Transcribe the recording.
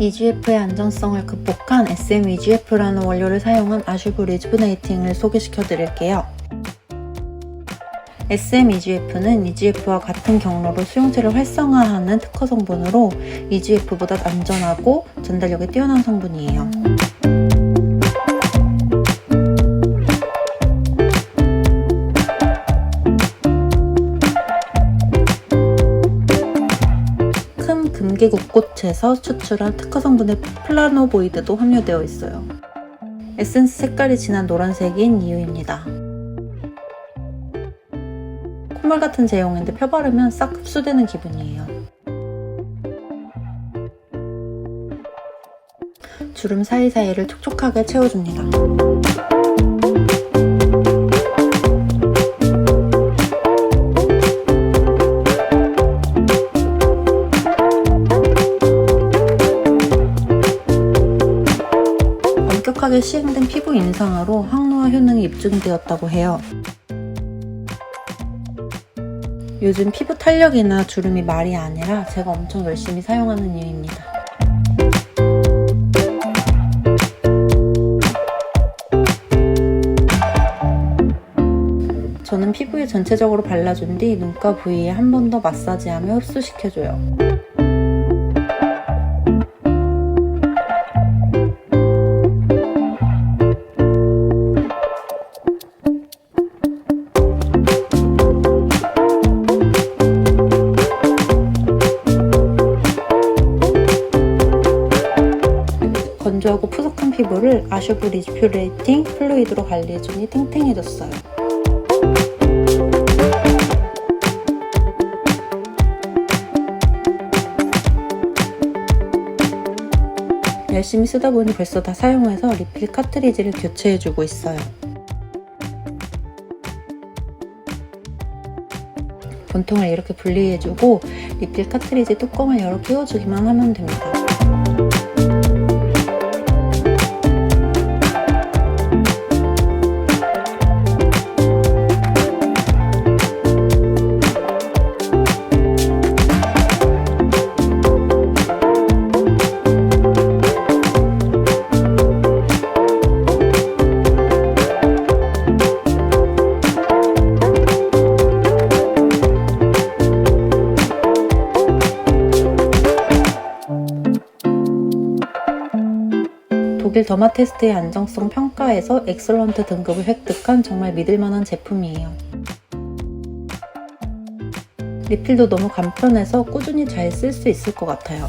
EGF의 안정성을 극복한 SM-EGF라는 원료를 사용한 아슈브 리즈브네이팅을 소개시켜 드릴게요. SM-EGF는 EGF와 같은 경로로 수용체를 활성화하는 특허 성분으로 EGF보다 안전하고 전달력이 뛰어난 성분이에요. 큰 금계국꽃에서 추출한 특허 성분의 플라노보이드도 함유되어 있어요. 에센스 색깔이 진한 노란색인 이유입니다. 콧물 같은 제형인데 펴바르면 싹 흡수되는 기분이에요. 주름 사이사이를 촉촉하게 채워줍니다. 엄격하게 시행된 피부 인상으로 항노화 효능이 입증되었다고 해요. 요즘 피부 탄력이나 주름이 말이 아니라 제가 엄청 열심히 사용하는 이유입니다. 저는 피부에 전체적으로 발라준 뒤 눈가 부위에 한 번 더 마사지하며 흡수시켜줘요. 건조하고 푸석한 피부를 아슈브 리즈퓨레이팅 플루이드로 관리해주니 탱탱해졌어요. 열심히 쓰다 보니 벌써 다 사용해서 리필 카트리지를 교체해주고 있어요. 본통을 이렇게 분리해주고 리필 카트리지 뚜껑을 열어 끼워주기만 하면 됩니다. 독일 더마 테스트의 안정성 평가에서 엑설런트 등급을 획득한 정말 믿을만한 제품이에요. 리필도 너무 간편해서 꾸준히 잘 쓸 수 있을 것 같아요.